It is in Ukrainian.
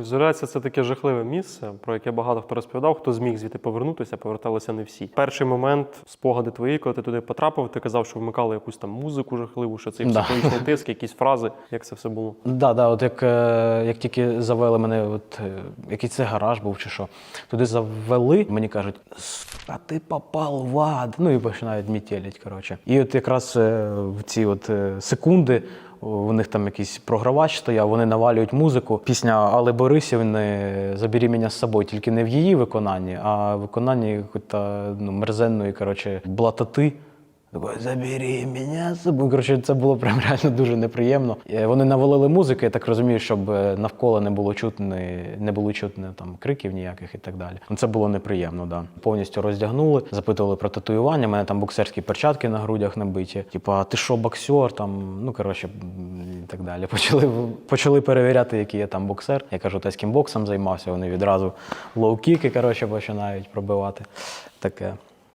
Ізоляція це таке жахливе місце, про яке багато хто розповідав, хто зміг звідти повернутися, поверталися не всі. Перший момент, спогади твої, коли ти туди потрапив, ти казав, що вмикали якусь там музику жахливу, що цей психологічний тиск, якісь фрази. Як це все було? Да, да, от як, е, як тільки завели мене, от е, який це гараж був чи що, туди завели, мені кажуть, а ти попав в ад. Ну і починають мітелять, коротше. І от якраз е, в ці от е, секунди. У них там якийсь програвач стояв, вони навалюють музику. Пісня Але Борисівни Забері мене з собою, тільки не в її виконанні, а виконанні якоїсь ну, мерзенної коротше, блатати. Такой, забери мене з собою. Коротше, це було прям реально дуже неприємно. Е, Вони навалили музики, я так розумію, щоб е, навколо не було чутно, не було чутно там криків ніяких і так далі. Ну, Це було неприємно, да. Повністю роздягнули, запитували про татуювання. У мене там боксерські перчатки на грудях набиті. Типа, ти що, боксер? Там, ну коротше, і так далі. Почали, почали перевіряти, який я там боксер. Я кажу, тайським боксом займався. Вони відразу лоу-кіки, коротше, починають пробивати. Таке.